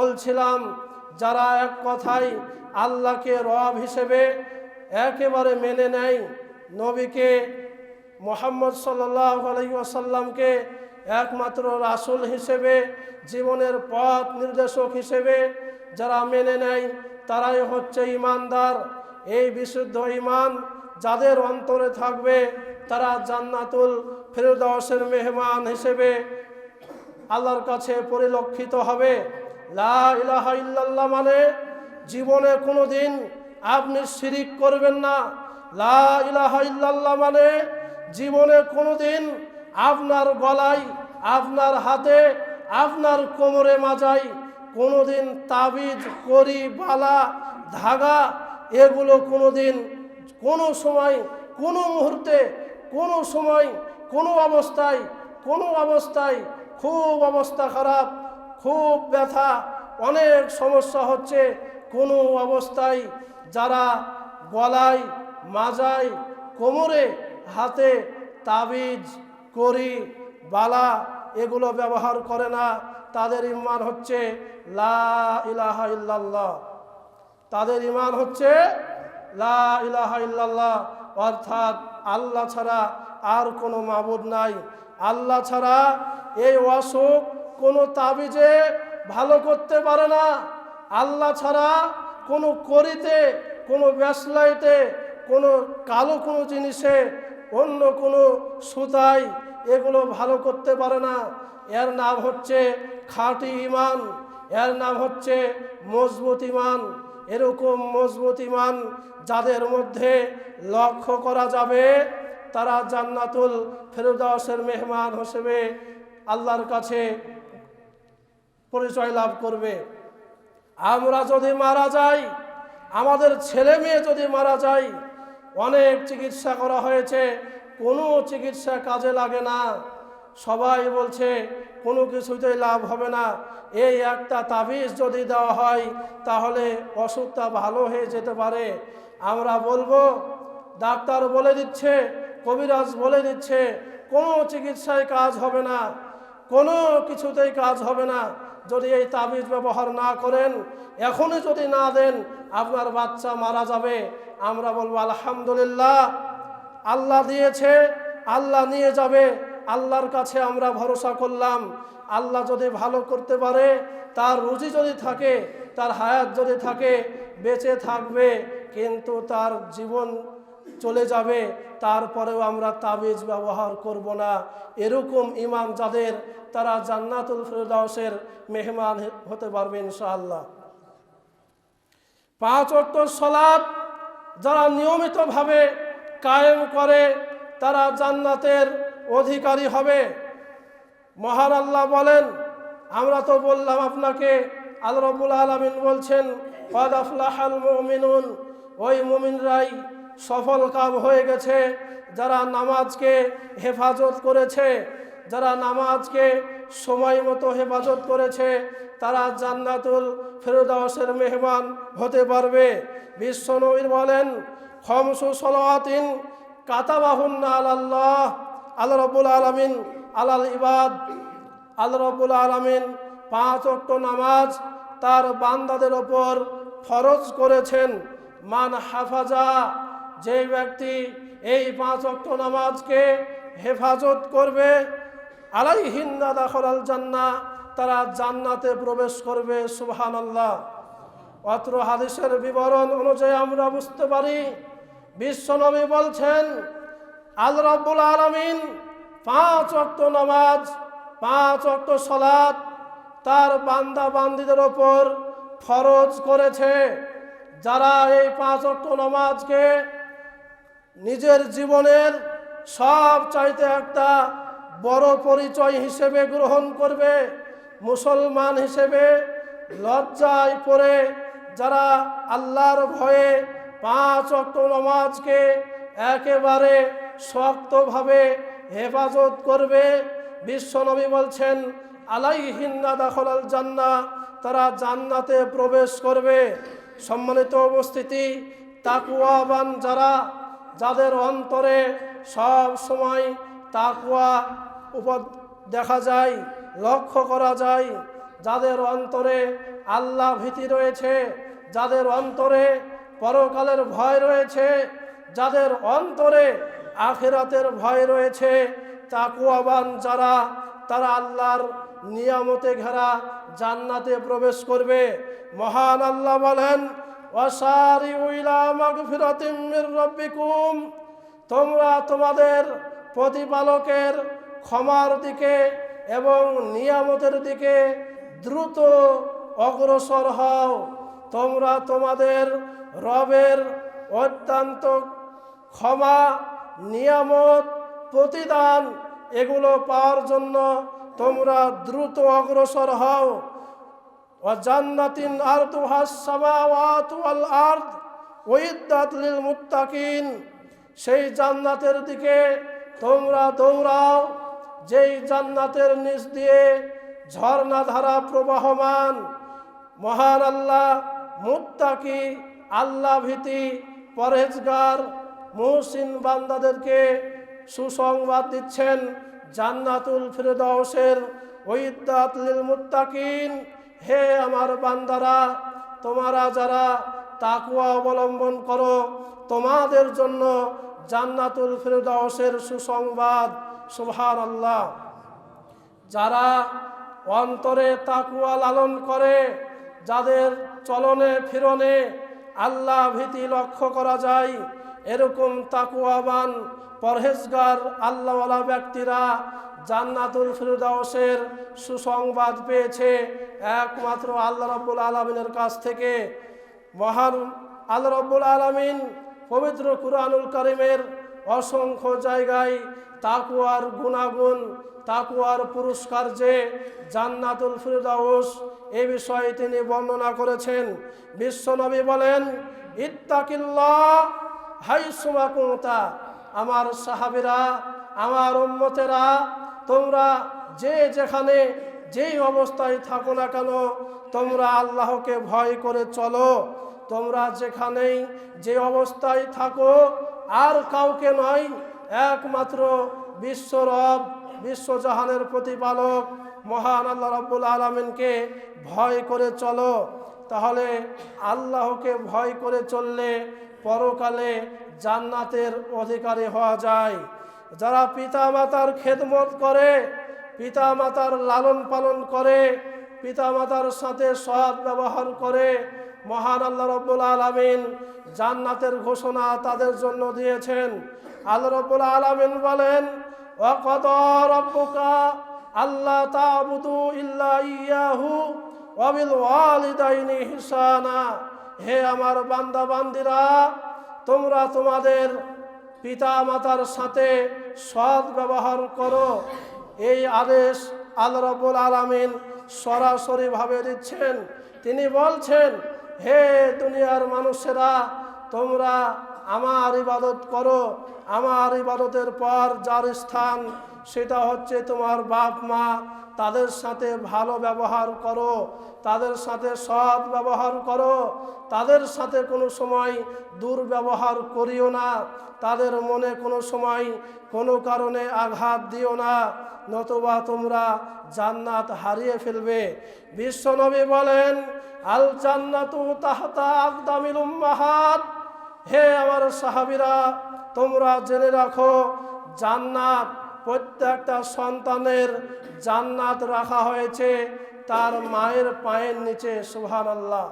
বলছিলাম, যারা এক কথায় আল্লাহকে রব হিসেবে একেবারে মেনে নেয়, নবীকে মোহাম্মদ সাল্লাহ আলাইসাল্লামকে একমাত্র রাসূল হিসেবে, জীবনের পথ নির্দেশক হিসেবে যারা মেনে নেয়, তারাই হচ্ছে ইমানদার এই বিশুদ্ধ ইমান যাদের অন্তরে থাকবে, তারা জান্নাতুল ফেরদাউসের মেহমান হিসেবে আল্লাহর কাছে পরিলক্ষিত হবে। লা ইল্লাল্লাহ মানে জীবনে কোনো দিন আপনি শিরিক করবেন না। লা ইলাহা ইল্লাল্লাহ মানে জীবনে কোনো দিন আপনার গলায়, আপনার হাতে, আপনার কোমরে মাজাই কোনো দিন তাবিজ করি বালা, ধাগা এগুলো কোনো দিন কোনো সময়, কোনো মুহূর্তে, কোনো সময়, কোনো অবস্থায় কোনো অবস্থায় খুব অবস্থা খারাপ খুব ব্যথা, অনেক সমস্যা হচ্ছে। কোনো অবস্থায় যারা গলায়, মাজায়, কোমরে হাতে তাবিজ করি বালা এগুলো ব্যবহার করে না। তাদের ইমান হচ্ছে লা ইল্লাল্লাহ। তাদের ইমান হচ্ছে লা ইল্লাল্লাহ। অর্থাৎ আল্লাহ ছাড়া আর কোনো মাবুদ নাই। আল্লাহ ছাড়া এই অসুখ কোনো তাবিজে ভালো করতে পারে না। আল্লাহ ছাড়া কোনো করিতে কোনো ব্যাসলাইতে কোনো কালো কোনো জিনিসে, অন্য কোনো সুতাই এগুলো ভালো করতে পারে না। এর নাম হচ্ছে খাঁটি ইমান, এর নাম হচ্ছে মজবুত ইমান। এরকম মজবুত ইমান যাদের মধ্যে লক্ষ্য করা যাবে, তারা জান্নাতুল ফেরুদাসের মেহমান হিসেবে আল্লাহর কাছে পরিচয় লাভ করবে। আমরা যদি মারা যাই, আমাদের ছেলে মেয়ে যদি মারা যায় অনেক চিকিৎসা করা হয়েছে, কোনো চিকিৎসা কাজে লাগে না। সবাই বলছে, কোনো কিছুতেই লাভ হবে না। এই একটা তাবিজ যদি দেওয়া হয়, তাহলে অসুখটা ভালো হয়ে যেতে পারে। আমরা বলব, ডাক্তার বলে দিচ্ছে, কবিরাজ বলে দিচ্ছে, কোনো চিকিৎসায় কাজ হবে না, কোনো কিছুতেই কাজ হবে না। যদি এই তাবিজ ব্যবহার না করেন, এখনই যদি না দেন, আপনার বাচ্চা মারা যাবে। আমরা বলব, আলহামদুলিল্লাহ, আল্লাহ দিয়েছে, আল্লাহ নিয়ে যাবে, আল্লাহর কাছে আমরা ভরসা করলাম। আল্লাহ যদি ভালো করতে পারে, তার রুজি যদি থাকে, তার হায়াত যদি থাকে, বেঁচে থাকবে, কিন্তু তার জীবন চলে যাবে, তারপরেও আমরা তাবিজ ব্যবহার করব না। এরকম ইমান যাদের, তারা জান্নাতুল ফেরদাউসের মেহমান হতে পারবে ইনশাআল্লাহ। পাঁচ অক্ট সলাদ যারা নিয়মিতভাবে কায়েম করে, তারা জান্নাতের অধিকারী হবে। মহান আল্লাহ বলেন, আমরা তো বললাম আপনাকে, আল্লাহ রবুল আলমিন বলছেন কদ আফলাহাল মুমিনুন ওই মুমিনরাই সফল কাম হয়ে গেছে। যারা নামাজকে হেফাজত করেছে, যারা নামাজকে সময় মতো হেফাজত করেছে, তারা জান্নাতুল ফেরদাউসের মেহমান হতে পারবে। বিশ্বনবীর বলেন, খমসু সলাতিন কাতাবাহুন্না আল্লাহ আল্লাহ রবুল আলমিন, আলাল ইবাদ আল্লাহ রবুল আলমিন পাঁচ অক্ট নামাজ তার বান্দাদের ওপর ফরজ করেছেন। মান হাফাজা যে ব্যক্তি এই পাঁচ অক্ট নামাজকে হেফাজত করবে আলাই হিন্দা দাখল আল জান্না তারা জান্নাতে প্রবেশ করবে সুবহান আল্লাহ অত্র হাদিসের বিবরণ অনুযায়ী আমরা বুঝতে পারি, বিশ্বনবী বলছেন, আল রব্বুল আলমিন পাঁচ অক্ট নামাজ, পাঁচ অক্ট সলাদ তার বান্দা বান্দিদের ওপর ফরজ করেছে। যারা এই পাঁচ অক্ট নামাজকে নিজের জীবনের সব চাইতে একটা বড় পরিচয় হিসেবে গ্রহণ করবে, মুসলমান হিসেবে লজ্জায় পড়ে যারা আল্লাহর ভয়ে পাঁচ অক্ট নমাজকে একেবারে শক্তভাবে হেফাজত করবে। বিশ্বনবী বলছেন, আলাইহিন্না দাখলাল জান্না তারা জান্নাতে প্রবেশ করবে। সম্মানিত উপস্থিতি তাকুয়াবান যারা যাদের অন্তরে সব সময় তাকুয়া উপ দেখা যায়, লক্ষ্য করা যায়, যাদের অন্তরে আল্লাহ ভীতি রয়েছে, যাদের অন্তরে পরকালের ভয় রয়েছে, যাদের অন্তরে আখিরাতের ভয় রয়েছে তাকুয়াবান যারা, তারা আল্লাহর নিয়ামতে ঘেরা জান্নাতে প্রবেশ করবে। মহান আল্লাহ বলেন তোমরা তোমাদের প্রতিপালকের ক্ষমার দিকে এবং নিয়ামতের দিকে দ্রুত অগ্রসর হও। তোমরা তোমাদের রবের অত্যন্ত ক্ষমা, নিয়ামত, প্রতিদান এগুলো পাওয়ার জন্য তোমরা দ্রুত অগ্রসর হও। সেই জান্নাতের দিকে তোমরা দৌড়াও, যেই জান্নাতের নিচ দিয়ে ঝর্ণা ধারা প্রবাহমান। মহান আল্লাহ, মুত্তাকি আল্লাহ ভীতি পরহেজগার, মুহসিন বান্দাদেরকে সুসংবাদ দিচ্ছেন জান্নাতুল ফিরদাউসের ওইদাত লিল মুত্তাকিন। হে আমার বান্দারা, তোমরা যারা তাকুয়া অবলম্বন করো, তোমাদের জন্য জান্নাতুল ফিরদাউসের সুসংবাদ সুবহান আল্লাহ যারা অন্তরে তাকুয়া লালন করে, যাদের চলনে ফিরনে আল্লাহ ভীতি লক্ষ্য করা যায়, এরকম তাকুয়াবান পরহেজগার আল্লাহওয়ালা ব্যক্তিরা জান্নাতুল ফিরদাউসের সুসংবাদ পেয়েছে একমাত্র আল্লাহ রব্বুল আলমিনের কাছ থেকে। মহান আল্লাহ রব্বুল আলমিন পবিত্র কুরআনুল করিমের অসংখ্য জায়গায় তাকুয়ার গুণাগুণ তাকুয়ার পুরস্কার যে জান্নাতুল ফিরদাউস এ বিষয়ে তিনি বর্ণনা করেছেন। বিশ্বনবী বলেন, ইত্তাকিল্লাহ হাই সুমাকুতা আমার সাহাবিরা, আমার উম্মতেরা তোমরা যে যেখানে যেই অবস্থায় থাকো না কেন, তোমরা আল্লাহকে ভয় করে চলো। তোমরা যেখানেই যে অবস্থায় থাকো, আর কাউকে নয়, একমাত্র বিশ্বরব বিশ্বজাহানের প্রতিপালক, মহান আল্লাহ রব্বুল আলমিনকে ভয় করে চলো। তাহলে আল্লাহকে ভয় করে চললে পরকালে জান্নাতের অধিকারী হওয়া যায়। যারা পিতা মাতার খেদমত করে পিতা মাতার লালন পালন করে পিতা মাতার সাথে সৎ ব্যবহার করে, মহান আল্লাহ রব্বুল আলমিন জান্নাতের ঘোষণা তাদের জন্য দিয়েছেন। আল্লাহ রব্বুল আলমিন বলেন আল্লাহ ইল্লা ইয়াহু হিসানা। হে আমার বান্দা বান্দিরা তোমরা তোমাদের পিতা মাতার সাথে সৎ ব্যবহার করো। এই আদেশ আল্লাহ রবুল আলমিন সরাসরিভাবে দিচ্ছেন। তিনি বলছেন, হে দুনিয়ার মানুষেরা, তোমরা আমার ইবাদত করো। আমার ইবাদতের পর যার স্থান সেটা হচ্ছে তোমার বাপ, মা, তাদের সাথে ভালো ব্যবহার করো, তাদের সাথে সৎ ব্যবহার করো, তাদের সাথে কোনো সময় দুর্ব্যবহার করিও না, তাদের মনে কোনো সময় কোনো কারণে আঘাত দিও না, নতুবা তোমরা জান্নাত হারিয়ে ফেলবে। বিশ্বনবী বলেন, আল জান্নাতু তাহতা হে আমার সাহাবিরা, তোমরা জেনে রাখো, জান্নাত প্রত্যেকটা সন্তানের জান্নাত রাখা হয়েছে তার মায়ের পায়ের নিচে সুবহানাল্লাহ।